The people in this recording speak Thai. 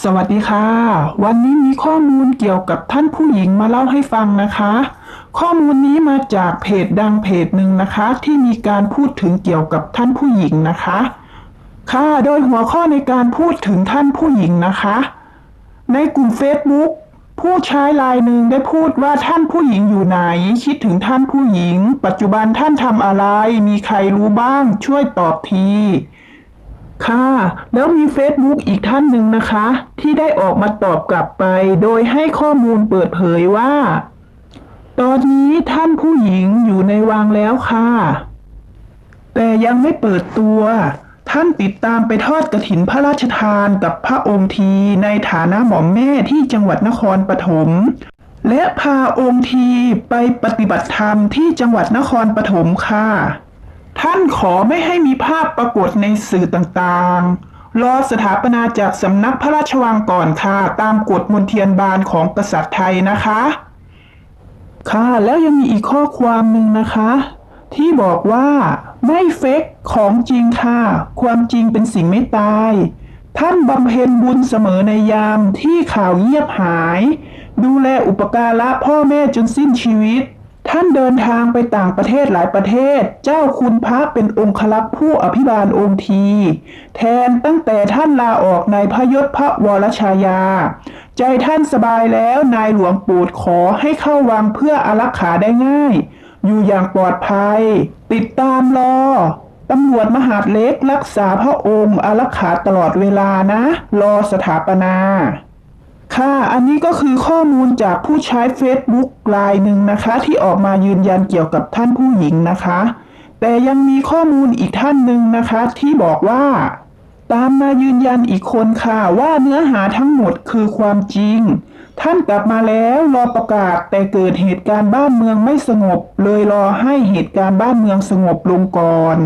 สวัสดีค่ะ วันนี้มีข้อมูลเกี่ยวกับท่านผู้หญิงมาเล่าให้ฟังนะคะ ข้อมูลนี้มาจากเพจดังเพจหนึ่งนะคะ ที่มีการพูดถึงเกี่ยวกับท่านผู้หญิงนะคะ ค่ะโดยหัวข้อในการพูดถึงท่านผู้หญิงนะคะ ในกลุ่ม Facebook ผู้ใช้รายหนึ่งได้พูดว่าท่านผู้หญิงอยู่ไหน คิดถึงท่านผู้หญิง ปัจจุบันท่านทำอะไร มีใครรู้บ้าง ช่วยตอบที ค่ะ แล้วมี Facebook อีกท่านหนึ่งนะคะ ที่ได้ออกมาตอบกลับไป โดยให้ข้อมูลเปิดเผยว่า ตอนนี้ท่านผู้หญิงอยู่ในวังแล้วค่ะ แต่ยังไม่เปิดตัว ท่านติดตามไปทอดกระถินพระราชทานกับพระองค์ทีในฐานะหม่อมแม่ที่จังหวัดนครปฐมและพาองค์ทีไปปฏิบัติธรรมที่จังหวัดนครปฐมค่ะานขอไม่ให้มีภาพปรากฏในสื่อต่างๆ รอสถาปนาจากสำนักพระราชวังก่อนค่ะ ตามกฎมนเทียนบานของกษัตริย์ไทยนะคะ ค่ะ แล้วยังมีอีกข้อความหนึ่งนะคะ ที่บอกว่าไม่เฟกของจริงค่ะ ความจริงเป็นสิ่งไม่ตาย ท่านบำเพ็ญบุญเสมอในยามที่ข่าวเงียบหาย ดูแลอุปการะพ่อแม่จนสิ้นชีวิต ท่านเดินทางไปต่างประเทศหลายประเทศ เจ้าคุณพระเป็นองคลักษ์ผู้อภิบาลองค์ที แทนตั้งแต่ท่านลาออกในพระยศพระวรชายา ใจท่านสบายแล้วนายหลวงปูดขอให้เข้าวังเพื่ออารักขาได้ง่าย อยู่อย่างปลอดภัย ติดตามรอตำรวจมหาดเล็กรักษาพระองค์อารักขาตลอดเวลานะ รอสถาปนา ค่ะ อันนี้ก็คือข้อมูลจากผู้ใช้ Facebook รายหนึ่งนะคะ ที่ออกมายืนยันเกี่ยวกับท่านผู้หญิงนะคะ แต่ยังมีข้อมูลอีกท่านหนึ่งนะคะ ที่บอกว่า ตามมายืนยันอีกคนค่ะ ว่าเนื้อหาทั้งหมดคือความจริง ท่านกลับมาแล้วรอประกาศแต่เกิดเหตุการณ์บ้านเมืองไม่สงบ เลยรอให้เหตุการณ์บ้านเมืองสงบลงก่อน